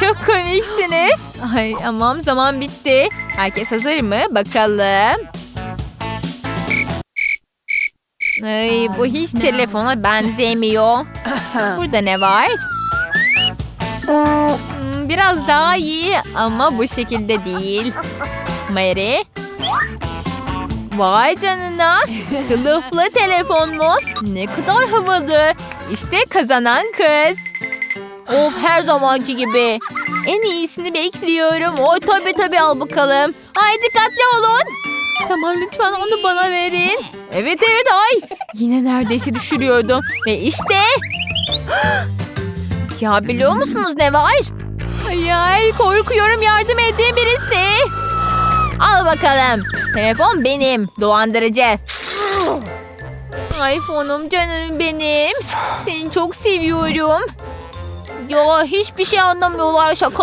Çok komiksiniz. Ay aman zaman bitti. Herkes hazır mı? Bakalım. Ay bu hiç telefona benzemiyor. Burada ne var? Hmm, Biraz daha iyi ama bu şekilde değil. Mary. Vay canına. Kılıflı telefon mu? Ne kadar havalı. İşte kazanan kız. Of her zamanki gibi. En iyisini bekliyorum. O tabii tabii al bakalım. Ay dikkatli olun. Tamam lütfen onu bana verin. Evet evet ay. Yine neredeyse düşürüyordum. Ve işte. ya biliyor musunuz ne var? Ay ay korkuyorum yardım edin birisi. Al bakalım. Telefon benim. Dolandırıcı. iPhone'um canım benim. Seni çok seviyorum. Ya hiçbir şey anlamıyorlar şakalar.